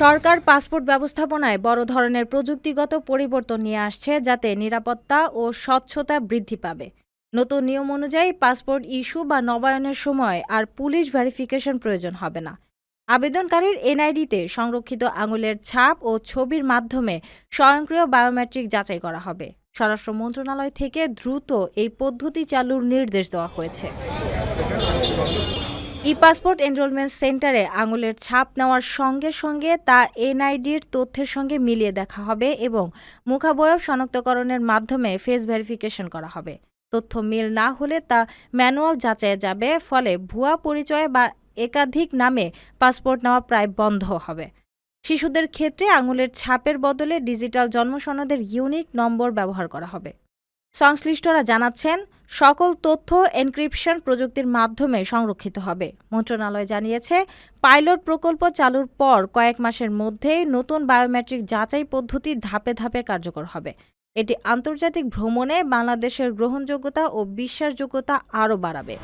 সরকার passport ব্যবস্থাপনায় বড় ধরনের প্রযুক্তিগত পরিবর্তন নিয়ে আসছে যাতে নিরাপত্তা ও স্বচ্ছতা বৃদ্ধি পাবে। নতুন নিয়ম অনুযায়ী পাসপোর্ট ইস্যু বা নবায়নের সময় আর পুলিশ ভেরিফিকেশন প্রয়োজন হবে না। আবেদনকারীর এনআইডিতে সংরক্ষিত আঙুলের ছাপ ও ছবির মাধ্যমে স্বয়ংক্রিয় বায়োমেট্রিক যাচাই করা হবে। স্বরাষ্ট্র মন্ত্রণালয় থেকে দ্রুত এই পদ্ধতি চালুর নির্দেশ দেওয়া হয়েছে। ই পাসপোর্ট এনরোলমেন্ট সেন্টারে আঙুলের ছাপ নেওয়ার সঙ্গে সঙ্গে তা এনআইডির তথ্যের সঙ্গে মিলিয়ে দেখা হবে এবং মুখাবয়ব শনাক্তকরণের মাধ্যমে ফেস ভেরিফিকেশন করা হবে। তথ্য মিল না হলে তা ম্যানুয়াল যাচাইয়ে যাবে, ফলে ভুয়া পরিচয় বা একাধিক নামে পাসপোর্ট নেওয়া প্রায় বন্ধ হবে। শিশুদের ক্ষেত্রে আঙুলের ছাপের বদলে ডিজিটাল জন্মসনদের ইউনিক নম্বর ব্যবহার করা হবে। সংশ্লিষ্টরা জানাচ্ছেন, সকল তথ্য এনক্রিপশন প্রযুক্তির মাধ্যমে সংরক্ষিত হবে। মন্ত্রণালয় জানিয়েছে, পাইলট প্রকল্প চালুর পর কয়েক মাসের মধ্যেই নতুন বায়োমেট্রিক যাচাই পদ্ধতি ধাপে ধাপে কার্যকর হবে। এটি আন্তর্জাতিক ভ্রমণে বাংলাদেশের গ্রহণযোগ্যতা ও বিশ্বাসযোগ্যতা আরও বাড়াবে।